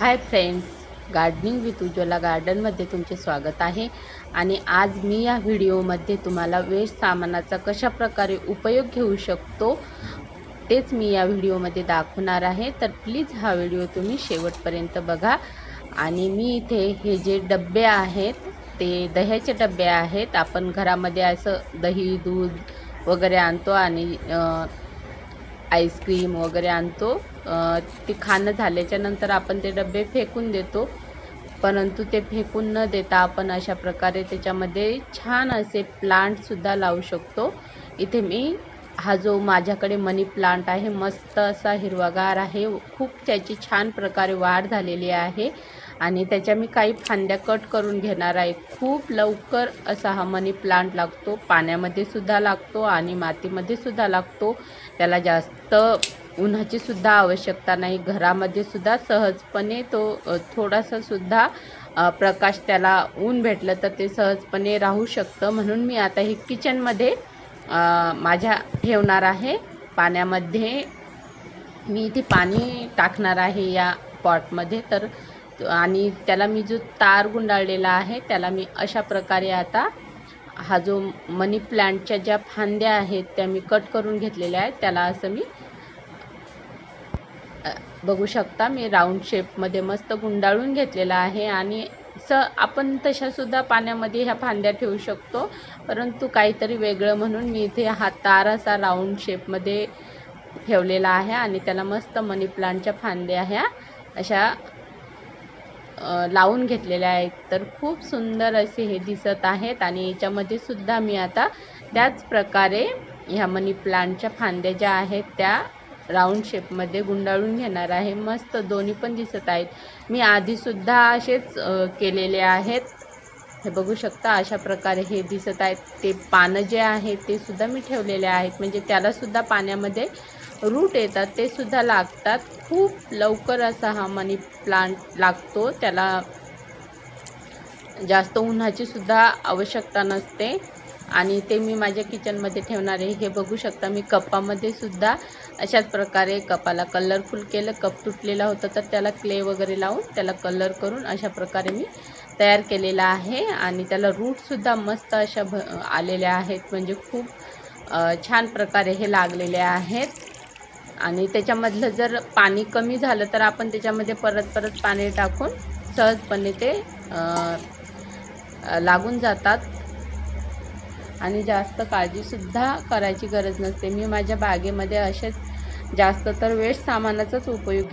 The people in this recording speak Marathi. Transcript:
Hi friends gardening with Ujjwala गार्डनमध्ये तुमचे स्वागत आहे. आणि आज मी या व्हिडिओमध्ये तुम्हाला वेस्ट सामानाचा कशा प्रकारे उपयोग घेऊ शकतो तेच मी या व्हिडिओमध्ये दाखवणार आहे. तर प्लीज हा व्हिडिओ तुम्ही शेवटपर्यंत बघा. आणि मी इथे हे जे डबे आहेत ते दह्याचे डबे आहेत. आपण घरामध्ये असं दही दूध वगैरे आणतो आणि आईस्क्रीम वगैरे आणतो. ते खाणं झाल्याच्यानंतर आपण ते डबे फेकून देतो. परंतु ते फेकून न देता आपण अशा प्रकारे त्याच्यामध्ये छान असे प्लांटसुद्धा लावू शकतो. इथे मी हा जो माझ्याकडे मनी प्लांट आहे मस्त असा हिरवागार आहे. खूप त्याची छान प्रकारे वाढ झालेली आहे. आणि त्याच्या मी काही फांद्या कट करून घेणार आहे. खूप लवकर असा हा मनी प्लांट लागतो. पाण्यामध्ये सुद्धा लागतो आणि मातीमध्ये सुद्धा लागतो. त्याला जास्त उन्हाची सुद्धा आवश्यकता नाही. घरामध्ये सुद्धा सहजपणे तो थोडासा सुद्धा प्रकाश त्याला ऊन भेटलं तर ते सहजपणे राहू शकतं. म्हणून मी आता हे किचनमध्ये माझ्या ठेवणार आहे. पाण्यामध्ये मी इथे पाणी टाकणार आहे या पॉटमध्ये. तर आणि त्याला मी जो तार गुंडाळलेला आहे त्याला मी अशा प्रकारे आता हा जो मनी प्लांटच्या ज्या फांद्या आहेत त्या मी कट करून घेतलेल्या आहेत. त्याला असं मी बघू शकता मी राऊंड शेपमध्ये मस्त गुंडाळून घेतलेला आहे. आणि स आपण तशासुद्धा पाण्यामध्ये ह्या फांद्या ठेवू शकतो. परंतु काहीतरी वेगळं म्हणून मी इथे हा तार असा राऊंड शेपमध्ये ठेवलेला आहे आणि त्याला मस्त मनी प्लांटच्या फांद्या ह्या अशा लावून घेतलेल्या आहेत. तर खूप सुंदर असे हे दिसत आहेत आणि याच्यामध्ये सुद्धा मी आता त्याच प्रकारे ह्या मनी प्लांटच्या फांद्या ज्या आहेत त्या राऊंड शेपमध्ये गुंडाळून घेणार आहे. मस्त दोन्ही पण दिसत आहेत. मी आधीसुद्धा असेच केलेले आहेत. हे बघू शकता अशा प्रकारे हे दिसत आहेत. ते पानं जे आहेत ते सुद्धा मी ठेवलेले आहेत. म्हणजे त्यालासुद्धा पाण्यामध्ये रूट येतात ते सुद्धा लागतात. खूप लवकर असा हा मनी प्लांट लागतो. त्याला जास्त उन्हाची सुद्धा आवश्यकता नसते. आणि ते मी माझ्या किचनमध्ये ठेवणार आहे. हे बघू शकता मी कपामध्ये सुद्धा अशाच प्रकारे कपाला कलरफुल केलं. कप तुटलेला होता तर त्याला क्ले वगैरे लावून त्याला कलर करून अशा प्रकारे मी तयार केलेला आहे. आणि त्याला रूटसुद्धा मस्त अशा भ आलेल्या आहेत. म्हणजे खूप छान प्रकारे हे लागलेले आहेत. आणि त्याच्यामधलं जर पाणी कमी झालं तर आपण त्याच्यामध्ये परत परत पाणी टाकून सहजपणे ते लागून जातात. आणि जास्त काळजीसुद्धा करायची गरज नसते. मी माझ्या बागेमध्ये असेच जास्त तर वेस्ट सामानाचाच उपयोग